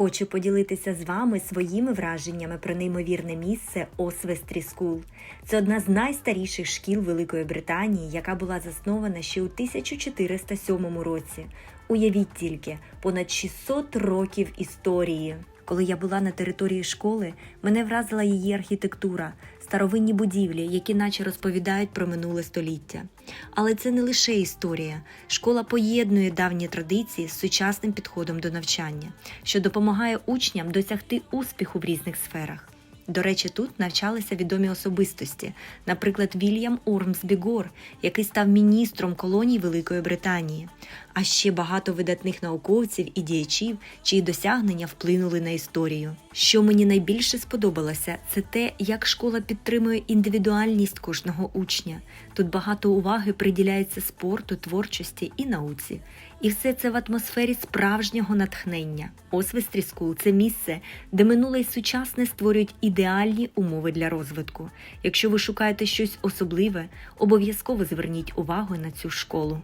Хочу поділитися з вами своїми враженнями про неймовірне місце Освестрі Скул. Це одна з найстаріших шкіл Великої Британії, яка була заснована ще у 1407 році. Уявіть тільки, понад 600 років історії. Коли я була на території школи, мене вразила її архітектура, старовинні будівлі, які наче розповідають про минуле століття. Але це не лише історія. Школа поєднує давні традиції з сучасним підходом до навчання, що допомагає учням досягти успіху в різних сферах. До речі, тут навчалися відомі особистості, наприклад, Вільям Ормсбі Гор, який став міністром колоній Великої Британії, а ще багато видатних науковців і діячів, чиї досягнення вплинули на історію. Що мені найбільше сподобалося, це те, як школа підтримує індивідуальність кожного учня. Тут багато уваги приділяється спорту, творчості і науці. І все це в атмосфері справжнього натхнення. Освестрі Скул – це місце, де минуле й сучасне створюють ідеальні умови для розвитку. Якщо ви шукаєте щось особливе, обов'язково зверніть увагу на цю школу.